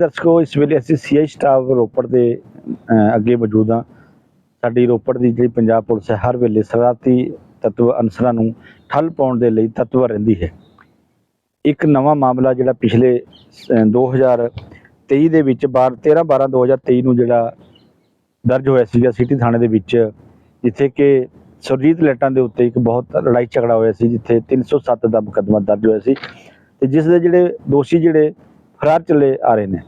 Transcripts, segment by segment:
ਦਰਸ਼ਕੋ ਇਸ ਵੇਲੇ ਅਸੀਂ ਸੀਆਈ ਸਟਾਫ ਰੋਪੜ ਦੇ ਅਹ, ਅੱਗੇ ਮੌਜੂਦ ਹਾਂ। ਸਾਡੀ ਰੋਪੜ ਦੀ ਜਿਹੜੀ ਪੰਜਾਬ ਪੁਲਿਸ ਹੈ ਹਰ ਵੇਲੇ ਸ਼ਰਾਰਤੀ ਤੱਤਵ ਅਨਸਰਾਂ ਨੂੰ ਠੱਲ ਪਾਉਣ ਦੇ ਲਈ ਤਤਪਰ ਰਹਿੰਦੀ ਹੈ। ਇੱਕ ਨਵਾਂ ਮਾਮਲਾ ਜਿਹੜਾ ਪਿਛਲੇ ਅਹ, 2023 ਦੇ ਵਿੱਚ 12 13 12 2023 ਨੂੰ ਜਿਹੜਾ ਦਰਜ ਹੋਇਆ ਸੀਗਾ ਸਿਟੀ ਥਾਣੇ ਦੇ ਵਿੱਚ ਜਿੱਥੇ ਕਿ ਸੁਰਜੀਤ ਲੈਟਾਂ ਦੇ ਉੱਤੇ ਇੱਕ ਬਹੁਤ ਲੜਾਈ ਝਗੜਾ ਹੋਇਆ ਸੀ ਜਿੱਥੇ 307 ਦਾ ਮੁਕੱਦਮਾ ਦਰਜ ਹੋਇਆ ਸੀ ਤੇ ਜਿਸ ਦੇ ਜਿਹੜੇ ਦੋਸ਼ੀ ਜਿਹੜੇ ਫਰਾਰ ਚੱਲੇ ਆ ਰਹੇ ਨੇ।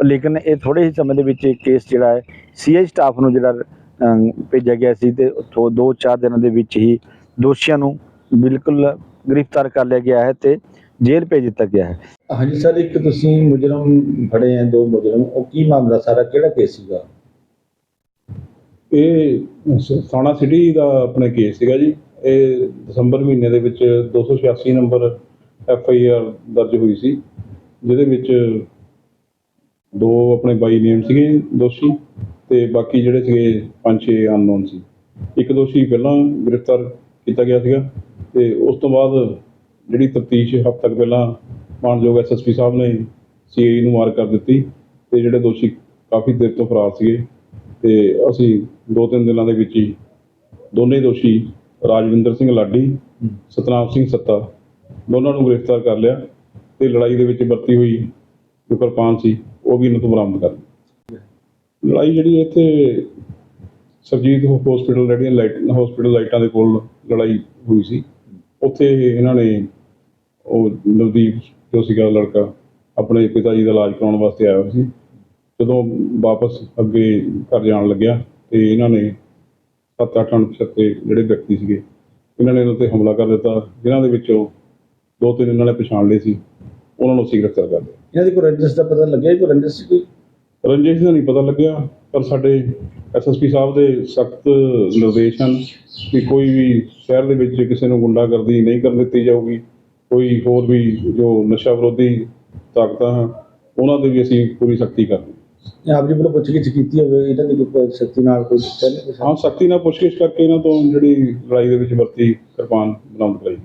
ਲੇਕਿਨ ਇਹ ਥੋੜੇ ਹੀ ਸਮੇਂ ਦੇ ਵਿੱਚ ਇਹ ਕੇਸ ਜਿਹੜਾ ਹੈ ਸੀਆਈ ਸਟਾਫ ਨੂੰ ਜਿਹੜਾ ਭੇਜਿਆ ਗਿਆ ਸੀ ਤੇ ਉੱਥੋਂ ਦੋ ਚਾਰ ਦਿਨਾਂ ਦੇ ਵਿੱਚ ਹੀ ਦੋਸ਼ੀਆਂ ਨੂੰ ਬਿਲਕੁਲ ਗ੍ਰਿਫਤਾਰ ਕਰ ਲਿਆ ਗਿਆ ਹੈ ਤੇ ਜੇਲ੍ਹ ਭੇਜ ਦਿੱਤਾ ਗਿਆ ਹੈ। ਹਾਂਜੀ ਸਰ ਇੱਕ ਤੁਸੀਂ ਮੁਜਰਮ ਫੜੇ ਹੈ ਦੋ ਮੁਜਰਮ ਉਹ ਕੀ ਮਾਮਲਾ ਸਾਰਾ ਕਿਹੜਾ ਕੇਸ ਸੀਗਾ? ਇਹ ਸ- ਥਾਣਾ ਸਿਟੀ ਦਾ ਆਪਣੇ ਕੇਸ ਸੀਗਾ ਜੀ। ਇਹ ਦਸੰਬਰ ਮਹੀਨੇ ਦੇ ਵਿੱਚ 286 ਨੰਬਰ ਐਫ ਆਈ ਆਰ ਦਰਜ ਹੋਈ ਸੀ ਜਿਹਦੇ ਵਿੱਚ ਦੋ ਆਪਣੇ ਬਾਈ ਨੇਮ ਸੀਗੇ ਦੋਸ਼ੀ ਤੇ ਬਾਕੀ ਜਿਹੜੇ ਸੀਗੇ ਪੰਜ ਛੇ ਅਨਨੋਨ ਸੀ। ਇੱਕ ਦੋਸ਼ੀ ਪਹਿਲਾਂ ਗ੍ਰਿਫਤਾਰ ਕੀਤਾ ਗਿਆ ਸੀਗਾ ਤੇ ਉਸ ਤੋਂ ਬਾਅਦ ਜਿਹੜੀ ਤਫਤੀਸ਼ ਹਫ਼ਤਾ ਤੱਕ ਪਹਿਲਾਂ ਮਾਨਯੋਗ ਐਸਐਸਪੀ ਸਾਹਿਬ ਨੇ ਸੀਆਈ ਨੂੰ ਮਾਰ ਕਰ ਦਿੱਤੀ ਤੇ ਜਿਹੜੇ ਦੋਸ਼ੀ ਕਾਫੀ ਦੇਰ ਤੋਂ ਫਰਾਰ ਸੀਗੇ ਤੇ ਅਸੀਂ ਦੋ ਤਿੰਨ ਦਿਨਾਂ ਦੇ ਵਿੱਚ ਹੀ ਦੋਨੇ ਦੋਸ਼ੀ ਰਾਜਵਿੰਦਰ ਸਿੰਘ ਲਾਡੀ, ਸਤਨਾਮ ਸਿੰਘ ਸੱਤਾ ਦੋਨਾਂ ਨੂੰ ਗ੍ਰਿਫਤਾਰ ਕਰ ਲਿਆ ਤੇ ਲੜਾਈ ਦੇ ਵਿੱਚ ਵਰਤੀ ਹੋਈ ਜੋ ਕਿਰਪਾਨ ਸੀ। ਉਹ ਵੀ ਇਹਨਾਂ ਤੋਂ ਬਰਾਮਦ ਕਰ ਲੜਾਈ ਜਿਹੜੀ ਇੱਥੇ ਸਰਜੀਤ ਹਸਪੀਟਲ ਜਿਹੜੀਆਂ ਲਾਈਟ ਹਸਪੀਟਲ ਲਾਈਟਾਂ ਦੇ ਕੋਲ ਲੜਾਈ ਹੋਈ ਸੀ। ਉੱਥੇ ਇਹਨਾਂ ਨੇ ਉਹ ਨਵਦੀਪ ਜੋ ਸੀਗਾ ਲੜਕਾ, ਆਪਣੇ ਪਿਤਾ ਜੀ ਦਾ ਇਲਾਜ ਕਰਾਉਣ ਵਾਸਤੇ ਆਇਆ ਹੋਇਆ ਸੀ। ਜਦੋਂ ਵਾਪਸ ਅੱਗੇ ਘਰ ਜਾਣ ਲੱਗਿਆ ਤੇ ਇਹਨਾਂ ਨੇ ਸੱਤ ਅੱਠ ਅਣਪਛਾਤੇ ਜਿਹੜੇ ਵਿਅਕਤੀ ਸੀਗੇ, ਇਹਨਾਂ ਨੇ ਇਹਨਾਂ ਤੇ ਹਮਲਾ ਕਰ ਦਿੱਤਾ, ਜਿਨ੍ਹਾਂ ਦੇ ਵਿੱਚੋਂ ਦੋ ਤਿੰਨ ਇਹਨਾਂ ਨੇ ਪਛਾਣ ਲਏ ਸੀ। ਉਹਨਾਂ ਨੂੰ ਅਸੀਂ ਗ੍ਰਿਫਤਾਰ ਕਰ ਲਿਆ। ਇਹਨਾਂ ਦੀ ਕੋਈ ਰੰਜਿਸ਼ ਦਾ ਪਤਾ ਲੱਗਿਆ ਕੋਈ ਰੰਜਿਸ਼ ਸੀ ਕੋਈ? ਰੰਜੇਸ਼ ਦਾ ਨਹੀਂ ਪਤਾ ਲੱਗਿਆ ਪਰ ਸਾਡੇ ਐਸਐਸਪੀ ਸਾਹਿਬ ਦੇ ਸਖਤ ਨਿਰਦੇਸ਼ ਹਨ ਕਿ ਕੋਈ ਵੀ ਸ਼ਹਿਰ ਦੇ ਵਿੱਚ ਕਿਸੇ ਨੂੰ ਗੁੰਡਾਗਰਦੀ ਨਹੀਂ ਕਰਨ ਦਿੱਤੀ ਜਾਊਗੀ। ਕੋਈ ਹੋਰ ਵੀ ਜੋ ਨਸ਼ਾ ਵਿਰੋਧੀ ਤਾਕਤਾਂ ਹਨ ਉਹਨਾਂ ਦੇ ਵੀ ਅਸੀਂ ਪੂਰੀ ਸਖਤੀ ਕਰਾਂਗੇ ਆਪ ਜੀ ਵੱਲੋਂ ਪੁੱਛਗਿੱਛ ਕੀਤੀ ਹੋਵੇ ਇਹਨਾਂ ਦੀ ਕੋਈ ਸ਼ਕਤੀ ਨਾਲ ਕੋਈ ਹਾਂ ਸਖਤੀ ਨਾਲ ਪੁੱਛਗਿੱਛ ਕਰਕੇ ਇਹਨਾਂ ਤੋਂ ਜਿਹੜੀ ਲੜਾਈ ਦੇ ਵਿੱਚ ਵਰਤੀ ਕਿਰਪਾਨ ਬਰਾਮਦ ਕਰਾਈ।